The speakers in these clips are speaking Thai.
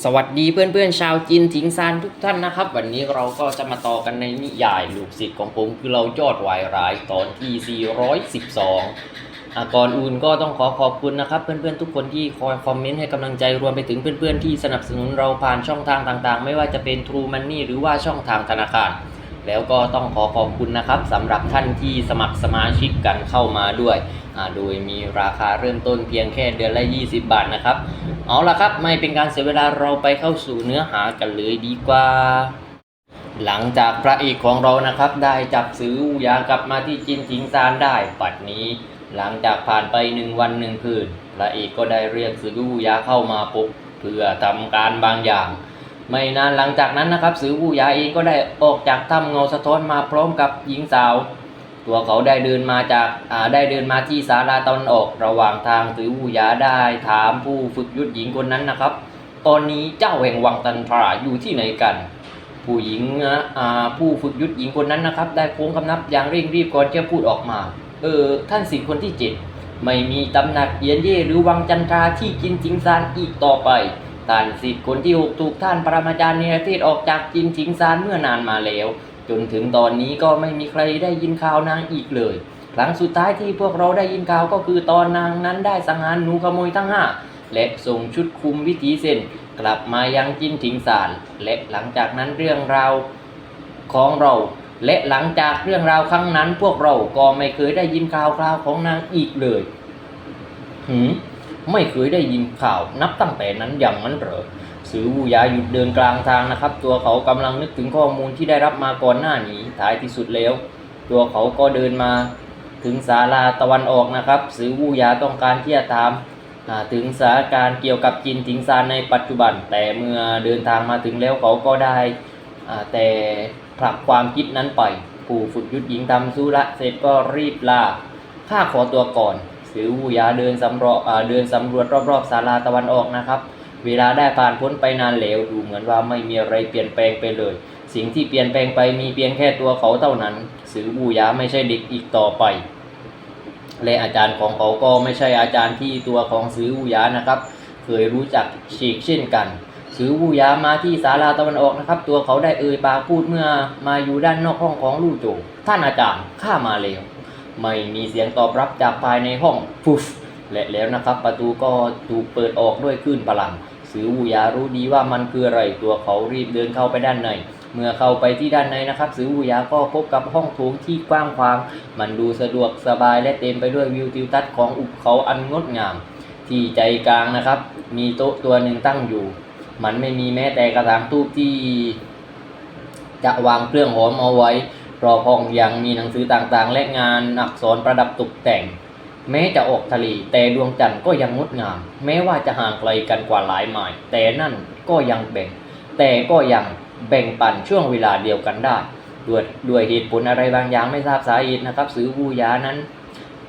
สวัสดีเพื่อนๆชาวจีนถิงซานทุกท่านนะครับ วันนี้เราก็จะมาต่อกันในนิยายลูกศิษย์ของผมคือเรายอดวายร้ายตอนที่ 412อาก่อนอื่นก็ต้องขอขอบคุณนะครับ เพื่อนๆทุกคนที่คอยคอมเมนต์ให้กำลังใจรวมไปถึงเพื่อนๆที่สนับสนุนเราผ่านช่องทางต่างๆ ไม่ว่าจะเป็น True Money หรือว่าช่องทางธนาคาร แล้วก็ต้องขอขอบคุณนะครับสำหรับท่านที่สมัครสมาชิกกันเข้ามาด้วย โดยมีราคาเริ่มต้นเพียงแค่เดือนละ 20 บาทนะครับ เอาละครับไม่เป็นการเสียเวลาเราไปเข้าสู่เนื้อหากันเลยดีกว่า หลังจากพระเอกของเรานะครับ ได้จับซื้ออูยากลับมาที่จินทิงซานได้ปัดนี้ หลังจากผ่านไปหนึ่งวันหนึ่งคืนพระเอกก็ได้เรียกซื้ออูยาเข้ามาพบเพื่อทำการบางอย่างไม่นานหลังจากนั้นนะครับสือวูยาเองก็ได้ออกจากถ้ำเงาสะท้อนมาพร้อมกับหญิงสาว ตัวเขาได้เดินมาจากได้เดินมาที่ศาลาตะวันออกระหว่างทางสือวูยาได้ถามผู้ฝึกยุทธหญิงคนนั้นนะครับ ตอนนี้เจ้าแห่งวังตันทราอยู่ที่ไหนกัน ผู้หญิงนะผู้ฝึกยุทธหญิงคนนั้นนะครับ ได้โค้งคำนับอย่างเร่งรีบก่อนจะพูดออกมา เออ ท่านสิทธิ์คนที่เจ็ดไม่มีตำหนักเยียนเย่หรือวังจันทราที่กินจิงซานอีกต่อไปท่านสิทธิ์คนที่หกถูกท่านปรมาจารย์เนรเทศออกจากจินทิงซานเมื่อนานมาแล้ว จนถึงตอนนี้ก็ไม่มีใครได้ยินข่าวนางอีกเลย ครั้งสุดท้ายที่พวกเราได้ยินข่าวก็คือตอนนางนั้นได้สังหารหนูขโมยทั้งห้าและส่งชุดคุมวิถีเส้นกลับมายังจินทิงซานและหลังจากนั้นเรื่องราวของเรา และหลังจากเรื่องราวครั้งนั้น พวกเราก็ไม่เคยได้ยินข่าวคราวของนางอีกเลยหืมไม่เคยได้ยินข่าวนับตั้งแต่นั้นอย่างนั้นเหรอ สือวูยาหยุดเดินกลางทางนะครับ ตัวเขากำลังนึกถึงข้อมูลที่ได้รับมาก่อนหน้านี้ท้ายที่สุดแล้ว ตัวเขาก็เดินมาถึงศาลาตะวันออกนะครับ สือวูยาต้องการที่จะถามถึงสถานการณ์เกี่ยวกับจินทิงซานในปัจจุบัน แต่เมื่อเดินทางมาถึงแล้วเขาก็ได้แต่ผลักความคิดนั้นไป ผู้ฝึกยุทธหญิงทำธุระเสร็จก็รีบลาข้าขอตัวก่อน สือวูยาเดินสำรวจอ่าเดินสำรวจรอบๆศาลาตะวันออกนะครับ เวลาได้ผ่านพ้นไปนานแล้วดูเหมือนว่าไม่มีอะไรเปลี่ยนแปลงไปเลย สิ่งที่เปลี่ยนแปลงไปมีเพียงแค่ตัวเขาเท่านั้น สือวูยาไม่ใช่เด็กอีกต่อไป และอาจารย์ของเขาก็ไม่ใช่อาจารย์ที่ตัวของสือวูยานะครับ เคยรู้จักฉีกเช่นกัน สือวูยามาที่ศาลาตะวันออกนะครับ ตัวเขาได้เอ่ยปากพูดเมื่อมาอยู่ด้านนอกห้องของลู่โจท่านอาจารย์ข้ามาแล้วไม่มีเสียงตอบรับจากภายในห้องฟุฟและแล้วนะครับ ประตูก็ถูกเปิดออกด้วยคลื่นพลัง สือวูยารู้ดีว่ามันคืออะไรตัวเขารีบเดินเข้าไปด้านใน เมื่อเข้าไปที่ด้านในนะครับ สือวูยาก็พบกับห้องโถงที่กว้างขวาง มันดูสะดวกสบายและเต็มไปด้วยวิวทิวทัศน์ของอุบเขาอันงดงาม ที่ใจกลางนะครับ มีโต๊ะตัวหนึ่งตั้งอยู่ มันไม่มีแม้แต่กระถางทูบที่ จะวางเครื่องหอมเอาไว้รอบห้องยังมีหนังสือต่างๆ และงานอักษรประดับตกแต่ง แม้จะออกทะเลแต่ดวงจันทร์ก็ยังงดงาม แม้ว่าจะห่างไกลกันกว่าหลายไมล์แต่นั่นก็ยังแบ่ง แต่ก็ยังแบ่งปันช่วงเวลาเดียวกันได้ด้วยด้วยเหตุผลอะไรบางอย่างไม่ทราบสาเหตุนะครับสือวูยานั้น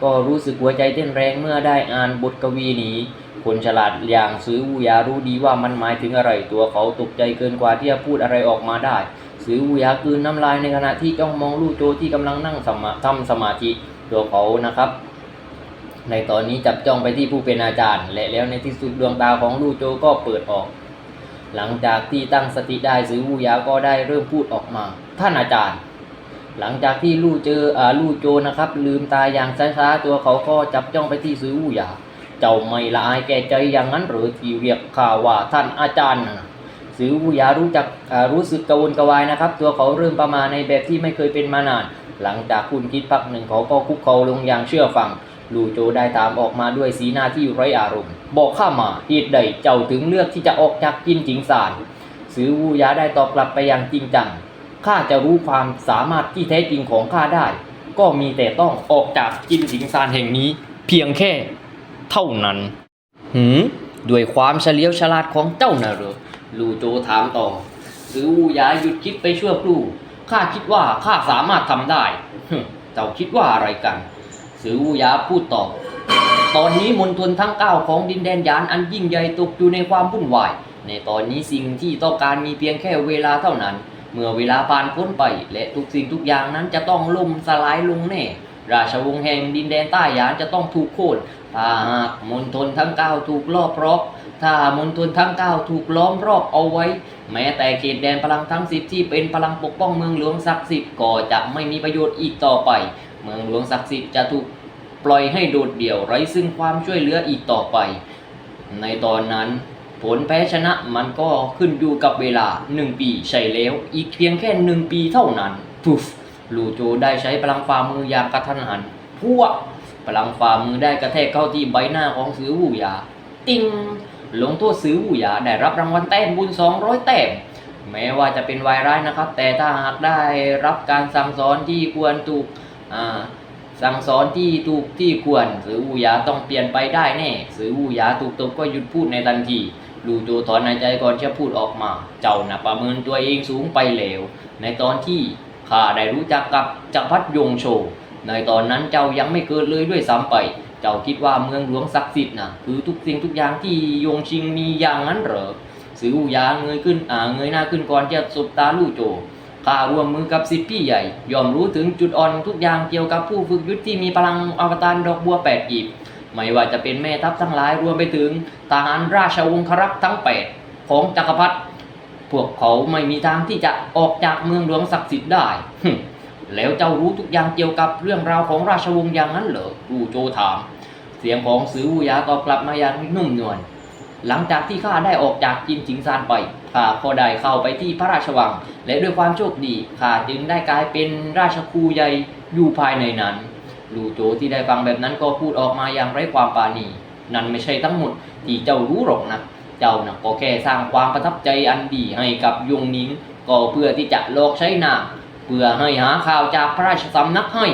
ก็รู้สึกหัวใจเต้นแรงเมื่อได้อ่านบทกวีนี้ คนฉลาดอย่างสือวูยารู้ดีว่ามันหมายถึงอะไรตัวเขาตกใจเกินกว่าที่จะพูดอะไรออกมาได้สือวูยากลืนน้ำลายในขณะที่จ้องมองลู่โจที่กำลังนั่งสมาทำสมาธิตัวเขานะครับ ในตอนนี้จับจ้องไปที่ผู้เป็นอาจารย์ และแล้วในที่สุดดวงตาของลู่โจก็เปิดออก หลังจากที่ตั้งสติได้สือวูยาก็ได้เริ่มพูดออกมา ท่านอาจารย์ หลังจากที่ลู่เจออ่าลู่โจนะครับ ลืมตาอย่างช้าๆตัวเขาก็จับจ้องไปที่สือวูยา เจ้าไม่ละอายแก่ใจอย่างนั้นหรือที่เรียกข้าว่าท่านอาจารย์นะสือวูยารู้จักอ่ารู้สึกกระวนกระวายนะครับ ตัวเขาเริ่มประมาณในแบบที่ไม่เคยเป็นมานาน หลังจากคุณคิดพักหนึ่งเขาก็คุกเข่าลงอย่างเชื่อฟัง ลู่โจได้ตามออกมาด้วยสีหน้าที่ไร้อารมณ์ บอกข้ามาเหตุใดเจ้าถึงเลือกที่จะออกจากจินจิงซานสือวูยาได้ตอบกลับไปอย่างจริงจังข้าจะรู้ความสามารถที่แท้จริงของข้าได้ ก็มีแต่ต้องออกจากจินจิงซานแห่งนี้ เพียงแค่เท่านั้น หืมด้วยความเฉลียวฉลาดของเจ้านะหรอลูโจถามต่อซือวูยาหยุดคิดไปชั่วครู่ข้าคิดว่าข้าสามารถทำได้เจ้าคิดว่าอะไรกัน ซือวูยาพูดต่อ ตอนนี้มณฑลทั้งเก้าของดินแดนยานอันยิ่งใหญ่ตกอยู่ในความวุ่นวาย ในตอนนี้สิ่งที่ต้องการมีเพียงแค่เวลาเท่านั้น เมื่อเวลาผ่านพ้นไป และทุกสิ่งทุกอย่างนั้นจะต้องล่มสลายลงแน่ ราชวงศ์แห่งดินแดนใต้ยานจะต้องถูกโค่น ถ้าหากมณฑลทั้งเก้าถูกลอบรอบถ้ามณฑลทั้ง9ถูกล้อมรอบเอาไว้ แม้แต่เขตแดนพลังทั้ง10ที่เป็นพลังปกป้องเมืองหลวงศักดิ์สิทธิ์ก็จะไม่มีประโยชน์อีกต่อไป เมืองหลวงศักดิ์สิทธิ์จะถูกปล่อยให้โดดเดี่ยวไร้ซึ่งความช่วยเหลืออีกต่อไป ในตอนนั้น ผลแพ้ชนะมันก็ขึ้นอยู่กับเวลา 1 ปีใช่แล้ว อีกเพียงแค่ 1 ปีเท่านั้นพุฟลูโจได้ใช้พลังฝ่ามืออย่างกระทันหันพวกพลังฝ่ามือได้กระแทกเข้าที่ใบหน้าของสือหูหยา ติงลงโทษสือหูหยาได้รับรางวัลแต้มบุญ 200 แต้มแม้ว่าจะเป็นวายร้ายนะครับ แต่ถ้าหากได้รับการสั่งสอนที่ควรถูก สั่งสอนที่ถูกที่ควรสือหูยาต้องเปลี่ยนไปได้แน่สือหูยาถูกตบก็หยุดพูดในทันทีลูโจถอนหายใจก่อนจะพูดออกมา เจ้านะประเมินตัวเองสูงไปแล้ว ในตอนที่ข้าได้รู้จักกับจักรพรรดิยงโช ในตอนนั้นเจ้ายังไม่เกิดเลยด้วยซ้ำไป เจ้าคิดว่าเมืองหลวงศักดิ์สิทธิ์นะคือทุกสิ่งทุกอย่างที่ยงชิงมีอย่างนั้นเหรอสือหูยาเงยขึ้นอ่าเงยหน้าขึ้นก่อนจะสบตาลู่โจ ข้าร่วมมือกับสิบพี่ใหญ่ ยอมรู้ถึงจุดอ่อนทุกอย่างเกี่ยวกับผู้ฝึกยุทธที่มีพลังอวตารดอกบัวแปดกีบไม่ว่าจะเป็นแม่ทัพทั้งหลายรวมไปถึงทหารราชวงศ์ครักษ์ทั้งแปดของจักรพรรดิพวกเขาไม่มีทางที่จะออกจากเมืองหลวงศักดิ์สิทธิ์ได้ แล้วเจ้ารู้ทุกอย่างเกี่ยวกับเรื่องราวของราชวงศ์อย่างนั้นเหรอรูโจถาม เสียงของซือวูยาตอบกลับมาอย่างนุ่มนวลหลังจากที่ข้าได้ออกจากจินจิงซานไป ข้าก็ได้เข้าไปที่พระราชวัง และด้วยความโชคดีข้าจึงได้กลายเป็นราชครูใหญ่อยู่ภายในนั้น ลูโจที่ได้ฟังแบบนั้นก็พูดออกมาอย่างไร้ความปาณี นั่นไม่ใช่ทั้งหมดที่เจ้ารู้หรอกนะ เจ้านะก็แค่สร้างความประทับใจอันดีให้กับยงนิงก็เพื่อที่จะหลอกใช้นางเพื่อให้หาข่าวจากพระราชสำนักให้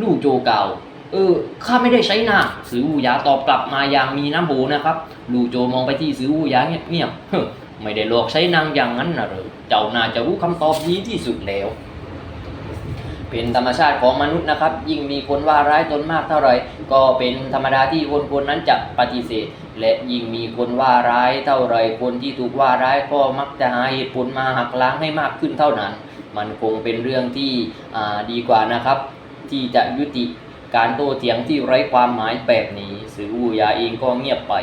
ลู่โจเก่าเออข้าไม่ได้ใช้นางสือวูยาตอบกลับมาอย่างมีน้ำโหนะครับ ลู่โจมองไปที่สือวูยาเงียบๆเฮ้อ ไม่ได้หลอกใช้นางอย่างนั้นนะหรือเจ้าน่าจะรู้คำตอบดีที่สุดแล้ว เป็นธรรมชาติของมนุษย์นะครับ ยิ่งมีคนว่าร้ายตนมากเท่าไหร่ก็เป็นธรรมดาที่คนคนนั้นจะปฏิเสธ และยิ่งมีคนว่าร้ายเท่าไหร่คนที่ถูกว่าร้ายก็มักจะหาเหตุผลมาหักล้างให้มากขึ้นเท่านั้น มันคงเป็นเรื่องที่ดีกว่านะครับ ที่จะยุติการโต้เถียงที่ไร้ความหมายแบบนี้สืออูยาเองก็เงียบไป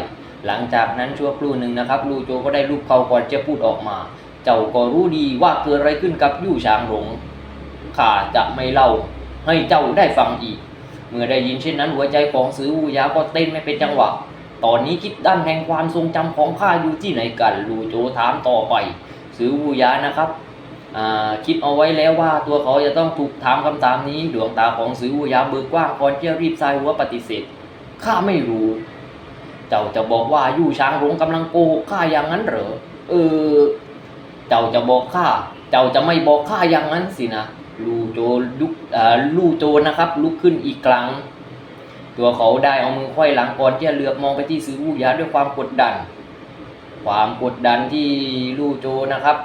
หลังจากนั้นชั่วครู่หนึ่งนะครับ ลูโจก็ได้รูปเขาก่อนจะพูดออกมา เจ้าก็รู้ดีว่าเกิดอะไรขึ้นกับยู่ช้างหลงข้าจะไม่เล่าให้เจ้าได้ฟังอีก เมื่อได้ยินเช่นนั้นหัวใจของสืออูยาก็เต้นไม่เป็นจังหวะ ตอนนี้คิดด้านแห่งความทรงจำของข้าอยู่ที่ไหนกัน ลูโจถามต่อไปสืออูยานะครับคิดเอาไว้แล้วว่าตัวเขาจะต้องถูกถามคำถามนี้ดวงตาของสือวูยาเบิกกว้างก่อนจะรีบสายหัวปฏิเสธข้าไม่รู้ เจ้าจะบอกว่ายู่ช้างหลงกำลังโกหกข้าอย่างนั้นเหรอเออ เจ้าจะบอกข้าเจ้าจะไม่บอกข้าอย่างนั้นสินะลูโจลุกอ่าลู่โจนะครับ ลุกขึ้นอีกครั้ง ตัวเขาได้เอามือไขว้หลังก่อนที่จะเหลือบมองไปที่สือวูยาด้วยความกดดัน ความกดดันที่ลู่โจนะครับ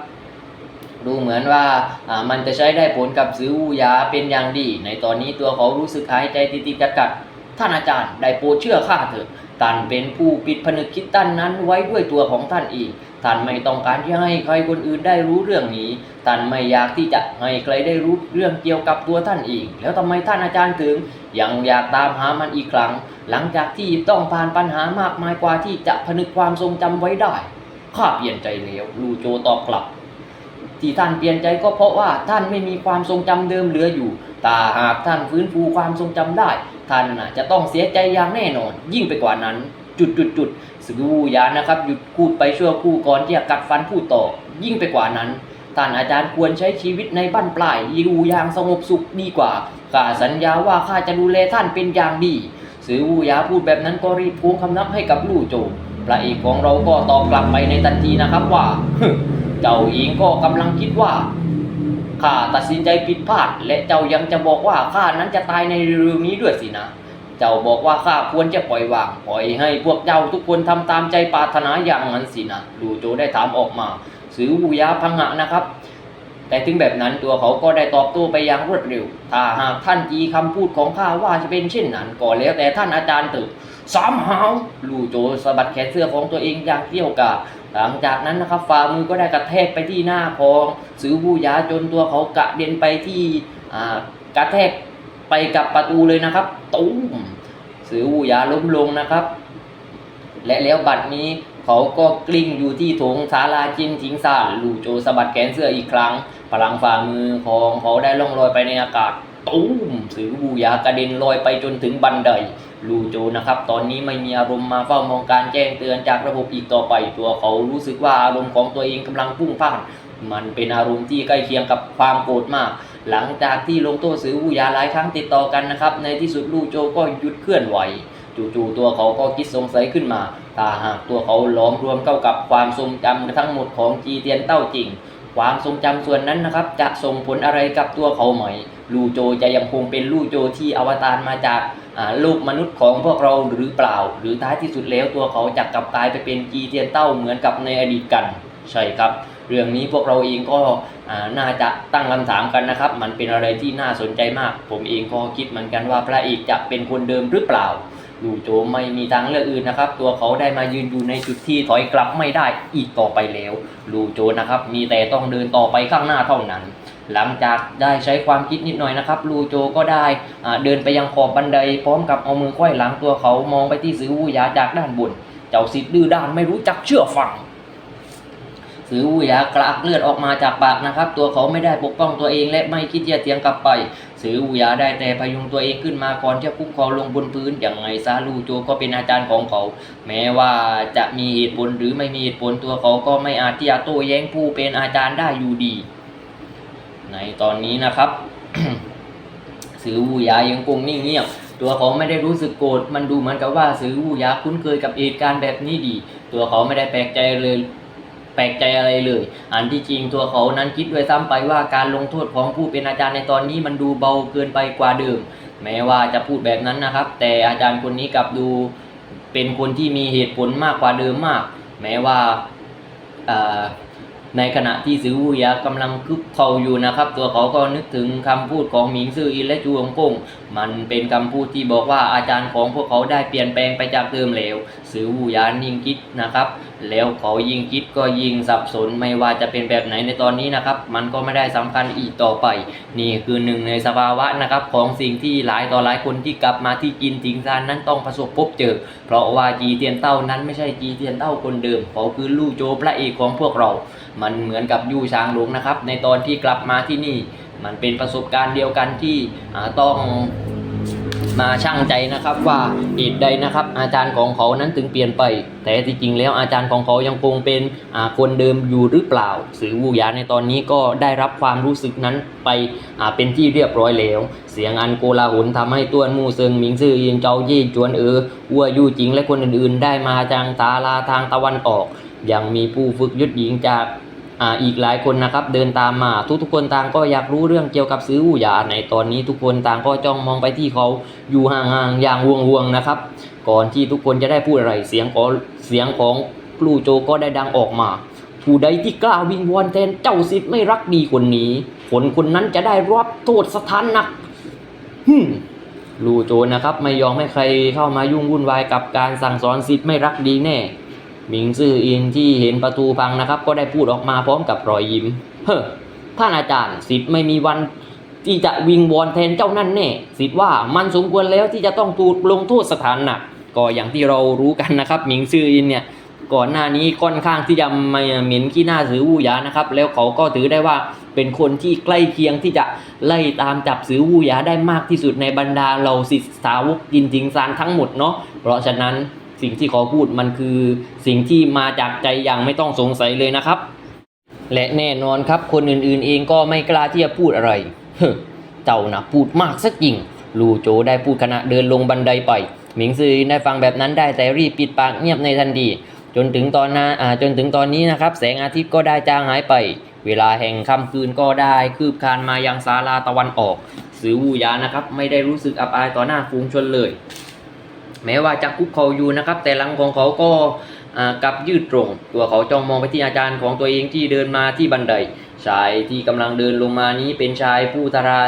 ดูเหมือนว่าอ่ามันจะใช้ได้ผลกับซื้อวูยาเป็นอย่างดี ในตอนนี้ตัวเขารู้สึกหายใจติดติดกัดกัดๆ ท่านอาจารย์ได้โปรดเชื่อข้าเถิดท่านเป็นผู้ปิดผนึกคิดตั้นนั้นไว้ด้วยตัวของท่านเองท่านไม่ต้องการที่ให้ใครคนอื่นได้รู้เรื่องนี้ท่านไม่อยากที่จะให้ใครได้รู้เรื่องเกี่ยวกับตัวท่านเองแล้วทำไมท่านอาจารย์ถึง ยังอยากตามหามันอีกครั้ง หลังจากที่ต้องผ่านปัญหามากมายกว่าที่จะผนึกความทรงจำไว้ได้ข้าเปลี่ยนใจแล้วลูโจตอบกลับ ที่ท่านเปลี่ยนใจก็เพราะว่าท่านไม่มีความทรงจำเดิมเหลืออยู่แต่หากท่านฟื้นฟูความทรงจำได้ ท่านนะจะต้องเสียใจอย่างแน่นอน ยิ่งไปกว่านั้น จุดจุดจุดสกูยานะครับ หยุดพูดไปชั่วครู่ก่อนที่จะกัดฟันพูดต่อ ยิ่งไปกว่านั้นท่านอาจารย์ควรใช้ชีวิตในบ้านปลายอยู่อย่างสงบสุขดีกว่าข้าสัญญาว่าข้าจะดูแลท่านเป็นอย่างดีสือวูยาพูดแบบนั้นก็รีบพูงคำนับให้กับลู่โจพระเอกของเราก็ตอบกลับไปในทันทีนะครับว่า เจ้าเองก็กำลังคิดว่า ข้าตัดสินใจผิดพลาด และเจ้ายังจะบอกว่าข้านั้นจะตายในเร็วๆนี้ด้วยสินะ เจ้าบอกว่าข้าควรจะปล่อยวางปล่อยให้พวกเจ้าทุกคนทำตามใจปรารถนาอย่างนั้นสินะดูโจได้ถามออกมาสือวูยาพังหะนะครับแต่ถึงแบบนั้นตัวเขาก็ได้ตอบโต้ไปอย่างรวดเร็ว ถ้าหากท่านจีคำพูดของข้าว่าจะเป็นเช่นนั้นก็แล้วแต่ท่านอาจารย์ติบสามหาวลูโจสะบัดแขนเสื้อของตัวเองอย่างเกี่ยวกาด หลังจากนั้นนะครับฝ่ามือก็ได้กระแทกไปที่หน้าของสือบูยาจนตัวเขากระเด็นไปที่กระแทกไปกับประตูเลยนะครับตุ้มสือบูยาล้มลงนะครับ และแล้วบัดนี้เขาก็กลิ้งอยู่ที่โถงศาลาจินถิงซาลู่โจสะบัดแขนเสื้ออีกครั้ง พลังฝ่ามือของเขาได้ล่องลอยไปในอากาศตุ้มสือบูยากระเด็นลอยไปจนถึงบันได ลูโจนะครับ ตอนนี้ไม่มีอารมณ์มาเฝ้ามองการแจ้งเตือนจากระบบอีกต่อไป ตัวเขารู้สึกว่าอารมณ์ของตัวเองกำลังพุ่งพ่าน มันเป็นอารมณ์ที่ใกล้เคียงกับความโกรธมาก หลังจากที่ลงโทษสือวูยาหลายครั้งติดต่อกันนะครับ ในที่สุดลูโจก็หยุดเคลื่อนไหวจู่ๆตัวเขาก็คิดสงสัยขึ้นมาถ้าหากตัวเขาล้อมรวมเข้ากับความทรงจำทั้งหมดของจีเตียนเต้าจริง ความทรงจำส่วนนั้นนะครับ จะส่งผลอะไรกับตัวเขาไหม ลูโจจะยังคงเป็นลูโจที่อวตารมาจากอ่าโลกมนุษย์ของพวกเราหรือเปล่า หรือท้ายที่สุดแล้วตัวเขาจะกลับกลายไปเป็นจีเตียนเต้าเหมือนกับในอดีตกัน ใช่ครับ เรื่องนี้พวกเราเองก็น่าจะตั้งคำถามกันนะครับ มันเป็นอะไรที่น่าสนใจมาก ผมเองก็คิดเหมือนกันว่าพระเอกจะเป็นคนเดิมหรือเปล่าลูโจไม่มีทางเลือกอื่นนะครับ ตัวเขาได้มายืนอยู่ในจุดที่ถอยกลับไม่ได้อีกต่อไปแล้วลูโจนะครับ มีแต่ต้องเดินต่อไปข้างหน้าเท่านั้น หลังจากได้ใช้ความคิดนิดหน่อยนะครับลูโจก็ได้เดินไปยังขอบบันไดพร้อมกับเอามือควยหลังตัวเขามองไปที่ซือวูยาจากด้านบน เจ้าสิทธิ์ดื้อด้านไม่รู้จักเชื่อฟังสือวูยากระอักเลือดออกมาจากปากนะครับ ตัวเขาไม่ได้ปกป้องตัวเองและไม่คิดจะเถียงกลับไปสือวูยาได้แต่พยุงตัวเองขึ้นมาก่อนที่จะคุกเข่าลงบนพื้นอย่างไงซาลูโจก็เป็นอาจารย์ของเขา แม้ว่าจะมีเหตุผลหรือไม่มีเหตุผลตัวเขาก็ไม่อาจที่จะโต้แย้งผู้เป็นอาจารย์ได้อยู่ดี ในตอนนี้นะครับสือวูยายังคงนิ่งเงียบ ตัวเขาไม่ได้รู้สึกโกรธ มันดูเหมือนกับว่าสือวูยาคุ้นเคยกับเหตุการณ์แบบนี้ดี ตัวเขาไม่ได้แปลกใจเลยแปลกใจอะไรเลย อันที่จริงตัวเขานั้นคิดด้วยซ้ำไปว่าการลงโทษของผู้เป็นอาจารย์ในตอนนี้มันดูเบาเกินไปกว่าเดิม แม้ว่าจะพูดแบบนั้นนะครับ แต่อาจารย์คนนี้กลับดูเป็นคนที่มีเหตุผลมากกว่าเดิมมาก แม้ว่า ในขณะที่ซือวูหยากำลังคึกเขาอยู่นะครับ ตัวเขาก็นึกถึงคำพูดของหมิงซื่ออินและจูองกงมันเป็นคำพูดที่บอกว่าอาจารย์ของพวกเขาได้เปลี่ยนแปลงไปจากเดิมแล้ว ซือวูยานยิ่งคิดนะครับ แล้วเขายิ่งคิดก็ยิ่งสับสนไม่ว่าจะเป็นแบบไหนในตอนนี้นะครับ มันก็ไม่ได้สำคัญอีกต่อไป นี่คือหนึ่งในสภาวะนะครับของสิ่งที่หลายต่อหลายคนที่กลับมาที่จีนถิงซานนั้นต้องประสบพบเจอ เพราะว่าจีเทียนเต้านั้นไม่ใช่จีเทียนเต้าคนเดิมเขาคือลู่โจพระเอกของพวกเรา มันเหมือนกับยู่ช้างหลงนะครับ ในตอนที่กลับมาที่นี่ มันเป็นประสบการณ์เดียวกันที่ต้อง มาช่างใจนะครับว่าเหตุใดนะครับ อาจารย์ของเขานั้นถึงเปลี่ยนไป แต่ที่จริงแล้วอาจารย์ของเขายังคงเป็นคนเดิมอยู่หรือเปล่า สื่อวูยาในตอนนี้ก็ได้รับความรู้สึกนั้นไปเป็นที่เรียบร้อยแล้ว เสียงอันโกลาหลทำให้ต้วนมู่เซิงหมิงซื่อยินเจ้าเย่จวนเออวัวยู่จิงและคนอื่นๆ ได้มาจางตาลาทางตะวันออก ยังมีผู้ฝึกยุทธหญิงจาก อีกหลายคนนะครับเดินตามมาทุกๆคนต่างก็อยากรู้เรื่องเกี่ยวกับซื้ออู่หยาในตอนนี้ทุกคนต่างก็จ้องมองไปที่เขาอยู่ห่างๆอย่างห่วงๆนะครับ ก่อนที่ทุกคนจะได้พูดอะไรเสียงของเสียงของครูโจก็ได้ดังออกมา ผู้ใดที่กล้าวิงวอนแทนเจ้าสิทธิ์ไม่รักดีคนนี้คนคนนั้นจะได้รับโทษสถานหนักฮึลูโจนะครับไม่ยอมให้ใครเข้ามายุ่งวุ่นวายกับการสั่งสอนสิทธิ์ไม่รักดีแน่ หมิงซื่ออินที่เห็นประตูพังนะครับ ก็ได้พูดออกมาพร้อมกับรอยยิ้ม เฮ้อท่านอาจารย์สิทธิ์ไม่มีวันที่จะวิงวอนแทนเจ้านั่นแน่สิทธิ์ว่ามันสมควรแล้วที่จะต้องถูกลงโทษสถานหนักก็อย่างที่เรารู้กันนะครับหมิงซื่ออินเนี่ยก่อนหน้านี้ค่อนข้างที่จะม่เหม็นขี้หน้าสือวูหยานะครับ แล้วเขาก็ถือได้ว่าเป็นคนที่ใกล้เคียงที่จะไล่ตามจับสือวูหยาได้มากที่สุดในบรรดาเหล่าศิษย์สาวกจินจิงซานทั้งหมดเนาะเพราะฉะนั้น สิ่งที่เขาพูดมันคือสิ่งที่มาจากใจอย่างไม่ต้องสงสัยเลยนะครับ และแน่นอนครับคนอื่นๆเองก็ไม่กล้าที่จะพูดอะไรเฮ้อเจ้านะพูดมากสักจริงลูโจได้พูดขณะเดินลงบันไดไป หมิงซือได้ฟังแบบนั้นได้แต่รีบปิดปากเงียบในทันทีจนถึงตอนนาอ่าจนถึงตอนนี้นะครับ แสงอาทิตย์ก็ได้จางหายไป เวลาแห่งค่ำคืนก็ได้คืบคลานมายังศาลาตะวันออก สือวูยานะครับ ไม่ได้รู้สึกอับอายต่อหน้าฝูงชนเลย แม้ว่าจะคุกเขาอยู่นะครับ แต่หลังของเขาก็กลับยืดตรง ตัวเขาจ้องมองไปที่อาจารย์ของตัวเองที่เดินมาที่บันไดชายที่กำลังเดินลงมานี้เป็นชายผู้ทารา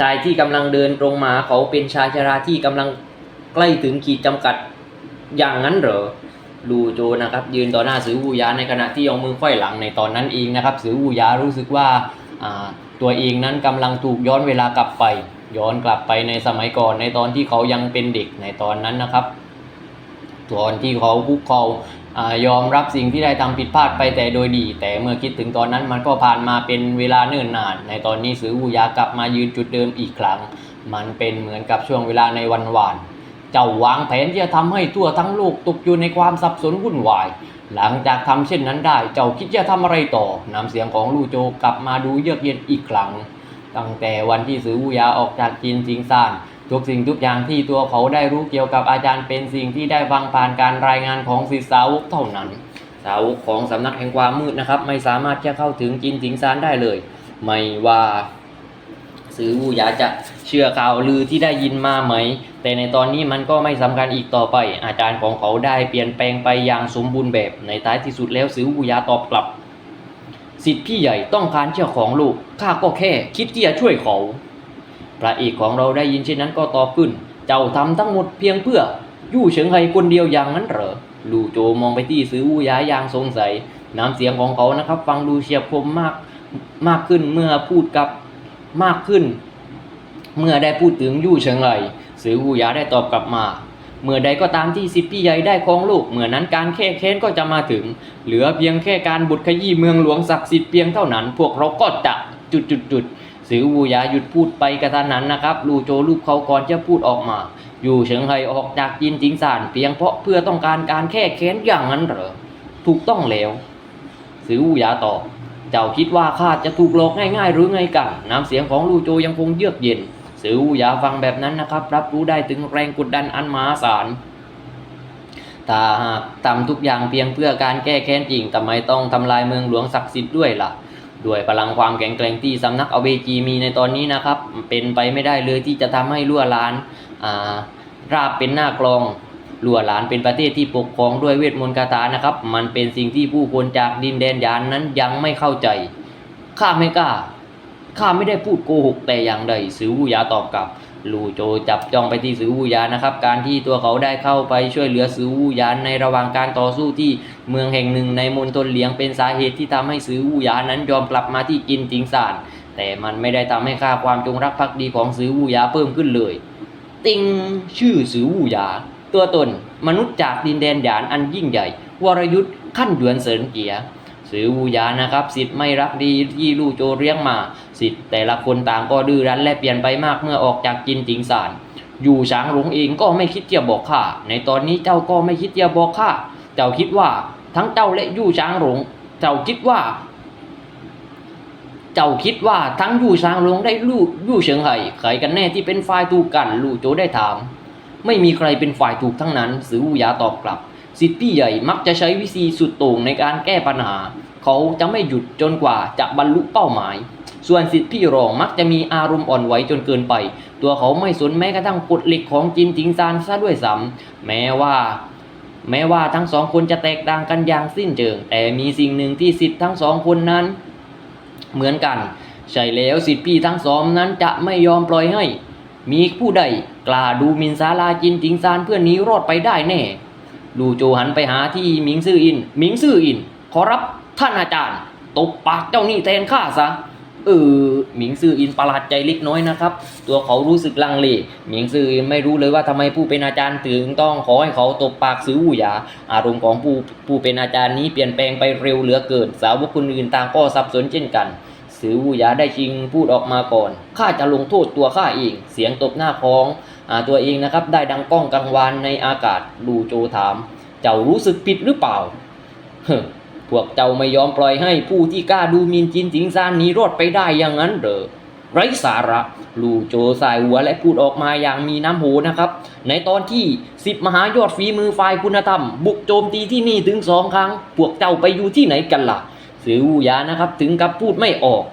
ชายที่กำลังเดินตรงมาเขาเป็นชายชราที่กำลังใกล้ถึงขีดจำกัดอย่างนั้นเหรอลูโจนะครับยืนต่อหน้าสือวูยาในขณะที่เอามือไขว้หลังในตอนนั้นเองนะครับสือวูยารู้สึกว่าอ่าตัวเองนั้นกำลังถูกย้อนเวลากลับไป ย้อนกลับไปในสมัยก่อนในตอนที่เขายังเป็นเด็กในตอนนั้นนะครับตอนที่เขาคุกเขาอายอมรับสิ่งที่ได้ทำผิดพลาดไปแต่โดยดี แต่เมื่อคิดถึงตอนนั้นมันก็ผ่านมาเป็นเวลาเนิ่นนาน ในตอนนี้สือวูยากลับมายืนจุดเดิมอีกครั้ง มันเป็นเหมือนกับช่วงเวลาในวันวานเจ้าวางแผนที่จะทำให้ทั่วทั้งโลกตกอยู่ในความสับสนวุ่นวาย หลังจากทำเช่นนั้นได้ เจ้าคิดจะทำอะไรต่อน้ำเสียงของลู่โจกลับมาดูเยือกเย็นอีกครั้ง ตั้งแต่วันที่สือวูยาออกจากจีนจิงซานทุกสิ่งทุกอย่างที่ตัวเขาได้รู้เกี่ยวกับอาจารย์เป็นสิ่งที่ได้ฟังผ่านการรายงานของศิษย์สาวกเท่านั้น สาวกของสำนักแห่งความมืดนะครับ ไม่สามารถจะเข้าถึงจินจิงซานได้เลย ไม่ว่าสือวูยาจะเชื่อข่าวลือที่ได้ยินมาไหม แต่ในตอนนี้มันก็ไม่สำคัญอีกต่อไป อาจารย์ของเขาได้เปลี่ยนแปลงไปอย่างสมบูรณ์แบบในท้ายที่สุดแล้วสือวูยาตอบกลับ สิทธิพี่ใหญ่ต้องการเจ้าของลูกข้าก็แค่คิดที่จะช่วยเขา พระเอกของเราได้ยินเช่นนั้นก็ตอบขึ้น เจ้าทำทั้งหมดเพียงเพื่อ ยู่เฉิงไฮคนเดียวอย่างนั้นเหรอลู่โจมองไปที่ซื้อวูหยาอย่างสงสัยน้ำเสียงของเขานะครับ ฟังดูเฉียบคมมากมากขึ้นเมื่อพูดกับมากขึ้น เมื่อได้พูดถึงยู่เฉิงไห่สือวูหยาได้ตอบกลับมา เมื่อใดก็ตามที่สิทธิพี่ใหญ่ได้ครองลูกเมื่อนั้นการแค่เค้นก็จะมาถึง เหลือเพียงแค่การบุดขยี้เมืองหลวงศักดิ์สิทธิ์เพียงเท่านั้น พวกเราก็จะจุดจุดจุดๆสือวูยาหยุดพูดไปกระทันหันนะครับ ลูโจลูกเขาก่อนจะพูดออกมา อยู่เฉิงไห่ออกจากจีนจิงซานเพียงเพราะเพื่อต้องการการแค่เค้นอย่างนั้นเหรอถูกต้องแล้วสือวูยาตอบเจ้าคิดว่าข้าจะถูกหลอกง่ายๆหรือไงกันน้ำเสียงของลู่โจยังคงเยือกเย็น สือวูหยาฟังแบบนั้นนะครับ รับรู้ได้ถึงแรงกดดันอันมหาศาลถ้าหากทำทุกอย่างเพียงเพื่อการแก้แค้นจริงทำไมต้องทำลายเมืองหลวงศักดิ์สิทธิ์ด้วยล่ะ ด้วยพลังความแข็งแกร่งที่สำนักอเวจีมีในตอนนี้นะครับ เป็นไปไม่ได้เลยที่จะทำให้ลั่วล้านาราบเป็นหน้ากลองลัวหลานเป็นประเทศที่ปกครองด้วยเวทมนต์คาถานะครับ มันเป็นสิ่งที่ผู้คนจากดินแดนยานนั้นยังไม่เข้าใจ ข้าไม่กล้า ข้าไม่ได้พูดโกหกแต่อย่างใดสือวูยาตอบกลับลูโจจับจ้องไปที่สือวูยานะครับ การที่ตัวเขาได้เข้าไปช่วยเหลือสือวูยานในระหว่างการต่อสู้ที่เมืองแห่งหนึ่งในมณฑลเหลียงเป็นสาเหตุที่ทำให้สือวูยานั้นยอมกลับมาที่กินจิงซานแต่มันไม่ได้ทำให้ค่าความจงรักภักดีของสือวูยาเพิ่มขึ้นเลย ติงชื่อสือวูยา ตัวตน มนุษย์จากดินแดนหยานอันยิ่งใหญ่ วรยุทธ์ขั้นหยวนเสินเกีย สือวูยานะครับสิทธิ์ไม่รักดีที่ลู่โจเลี้ยงมาสิทธิ์แต่ละคนต่างก็ดื้อรั้นและเปลี่ยนไปมากเมื่อออกจากจินจิงสานอยู่ช้างหลงเองก็ไม่คิดจะบอกข้าในตอนนี้เจ้าก็ไม่คิดจะบอกข้าเจ้าคิดว่าทั้งเจ้าและยู่ช้างหลงเจ้าคิดว่า เจ้าคิดว่าทั้งยู่ช้างหลงได้ลู่ยู่เฉิงไห่ใครกันแน่ที่เป็นฝ่ายถูกกันลู่โจได้ถาม ไม่มีใครเป็นฝ่ายถูกทั้งนั้นสือวูยาตอบกลับ สิทธิพี่ใหญ่มักจะใช้วิธีสุดโต่งในการแก้ปัญหา เขาจะไม่หยุดจนกว่าจะบรรลุเป้าหมาย ส่วนสิทธิพี่รองมักจะมีอารมณ์อ่อนไหวจนเกินไป ตัวเขาไม่สนแม้กระทั่งกฎเหล็กของจินจิงซานซะด้วยซ้ำแม้ว่า แม้ว่าทั้งสองคนจะแตกต่างกันอย่างสิ้นเชิง แต่มีสิ่งหนึ่งที่สิทธิ์ทั้งสองคนนั้น เหมือนกัน ใช่แล้วสิทธิพี่ทั้งสองนั้นจะไม่ยอมปล่อยให้ มีผู้ใดกล้าดูหมินศาลาจินจิงซานเพื่อนนี้รอดไปได้แน่ ลูโจหันไปหาที่หมิงซื่ออิน หมิงซื่ออิน ขอรับท่านอาจารย์ตบปากเจ้านี่แทนข้าซะเออหมิงซื่ออินประหลาดใจเล็กน้อยนะครับ ตัวเขารู้สึกลังเลหมิงซื่ออินไม่รู้เลยว่าทำไมผู้เป็นอาจารย์ถึงต้องขอให้เขาตบปากซื้อหูหยา อารมณ์ของผู้ผู้เป็นอาจารย์นี้เปลี่ยนแปลงไปเร็วเหลือเกิน สาวกคนอื่นต่างก็สับสนเช่นกัน สือวูหยาได้ชิงพูดออกมาก่อน ข้าจะลงโทษตัวข้าเอง เสียงตบหน้าของอตัวเองนะครับได้ดังก้องกังวานในอากาศลูโจถาม เจ้ารู้สึกผิดหรือเปล่าเฮ้อพวกเจ้าไม่ยอมปล่อยให้ผู้ที่กล้าดูหมินจินจิงซานนี้รอดไปได้อย่างนั้นเหรอไร้สาระ ลูโจสายหัวและพูดออกมาอย่างมีน้ำโหนะครับ ในตอนที่สิบมหายอดฝีมือฝ่ายคุณธรรม บุกโจมตีที่นี่ถึงสองครั้ง พวกเจ้าไปอยู่ที่ไหนกันล่ะ สือวูหยานะครับ ถึงกับพูดไม่ออก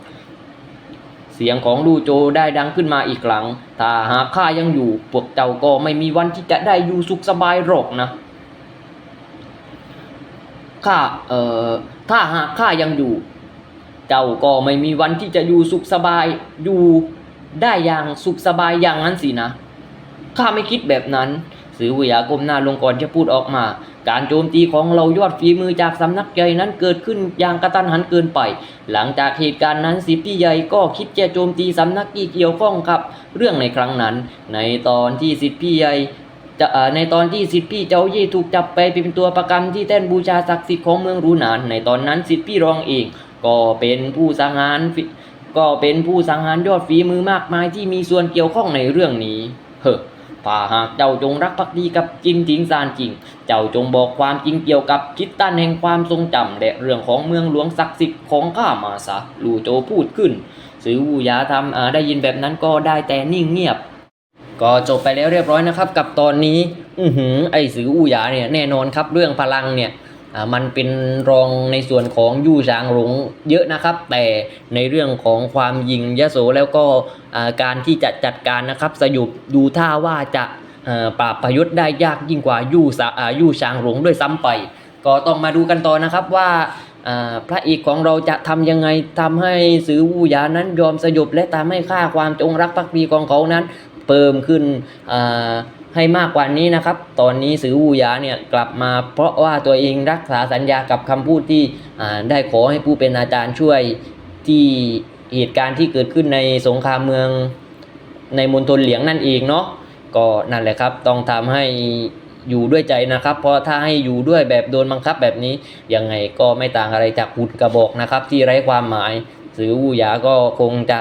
เสียงของลูโจได้ดังขึ้นมาอีกครั้ง ถ้าหากข้ายังอยู่ พวกเจ้าก็ไม่มีวันที่จะได้อยู่สุขสบายหรอกนะข้าเอ่อถ้าหากข้ายังอยู่ เจ้าก็ไม่มีวันที่จะอยู่สุขสบายอยู่ได้อย่างสุขสบายอย่างนั้นสินะข้าไม่คิดแบบนั้นสือวิยากรมหน้าลงก่อนจะพูดออกมา การโจมตีของเรายอดฝีมือจากสำนักใหญ่นั้นเกิดขึ้นอย่างกระตันหันเกินไป หลังจากเหตุการณ์นั้นสิพี่ใหญ่ก็คิดจะโจมตีสำนักที่เกี่ยวข้องกับเรื่องในครั้งนั้น ในตอนที่สิทธิพี่ใหญ่จะในตอนที่สิทธิพี่เจ้าเย่ถูกจับไปเป็นตัวประกันที่แท่นบูชาศักดิ์สิทธิ์ของเมืองรูนาน ในตอนนั้นสิทธิพี่รองเอง ก็เป็นผู้สังหารก็เป็นผู้สังหารยอดฝีมือมากมายที่มีส่วนเกี่ยวข้องในเรื่องนี้ เฮ้อ ถ้าหากเจ้าจงรักภักดีกับจินจิงซานจริง เจ้าจงบอกความจริงเกี่ยวกับคิดตันแห่งความทรงจำและเรื่องของเมืองหลวงศักดิ์สิทธิ์ของข้ามาซะลู่โจพูดขึ้นสือวูยาทำอ่าได้ยินแบบนั้นก็ได้แต่นิ่งเงียบ ก็จบไปแล้วเรียบร้อยนะครับ กับตอนนี้ อือหือไอสืออูหยาเนี่ยแน่นอนครับเรื่องพลังเนี่ย มันเป็นรองในส่วนของยู่จางหลงเยอะนะครับ แต่ในเรื่องของความยิงยโสแล้วก็การที่จะจัดการนะครับสยุบดูท่าว่าจะปราบพยุทธ์ได้ยากยิ่งกว่ายู่สาอ่ายู่จางหลงด้วยซ้ำไป ก็ต้องมาดูกันต่อนะครับว่าพระเอกของเราจะทำยังไงทำให้สือวูหยานั้นยอมสยบและทำให้ค่าความจงรักภักดีของเขานั้น เพิ่มขึ้นอ่า ให้มากกว่านี้นะครับ ตอนนี้สือวูยาเนี่ยกลับมาเพราะว่าตัวเองรักษาสัญญากับคำพูดที่ได้ขอให้ผู้เป็นอาจารย์ช่วยที่เหตุการณ์ที่เกิดขึ้นในสงครามเมืองในมณฑลเหลียงนั่นเองเนาะก็นั่นแหละครับ ต้องทำให้อยู่ด้วยใจนะครับ เพราะถ้าให้อยู่ด้วยแบบโดนบังคับแบบนี้ยังไงก็ไม่ต่างอะไรจากหุ่นกระบอกนะครับ ที่ไร้ความหมาย สือวูยาก็คงจะ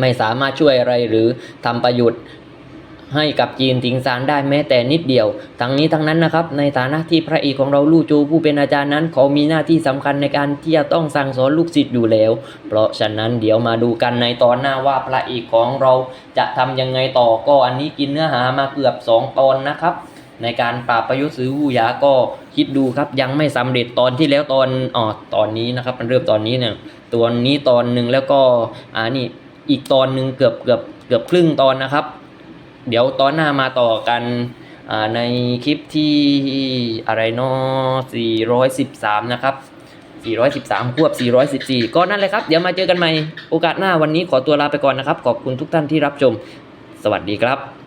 ไม่สามารถช่วยอะไรหรือทำประโยชน์ ให้กับจีนทิงซานได้แม้แต่นิดเดียว ทั้งนี้ทั้งนั้นนะครับ ในฐานะที่พระเอกของเราลู่จูผู้เป็นอาจารย์นั้น เขามีหน้าที่สำคัญในการที่จะต้องสั่งสอนลูกศิษย์อยู่แล้ว เพราะฉะนั้นเดี๋ยวมาดูกันในตอนหน้าว่าพระเอกของเราจะทำยังไงต่อก็อันนี้กินเนื้อหามาเกือบ 2 ตอนนะครับในการปราบประยุทธ์ซื้อวูยาก็คิดดูครับยังไม่สำเร็จตอนที่แล้วตอนอ๋อตอนนี้นะครับ มันเริ่มตอนนี้เนี่ยตัวนี้ตอนหนึ่งแล้วก็อ่านี่อีกตอนหนึ่งเกือบเกือบเกือบครึ่งตอนนะครับ เดี๋ยวตอนหน้ามาต่อกันในคลิปที่อะไรเนาะ413 นะครับ 413 ควบ 414 ก็นั่นเลยครับ เดี๋ยวมาเจอกันใหม่โอกาสหน้าวันนี้ขอตัวลาไปก่อนนะครับ ขอบคุณทุกท่านที่รับชม สวัสดีครับ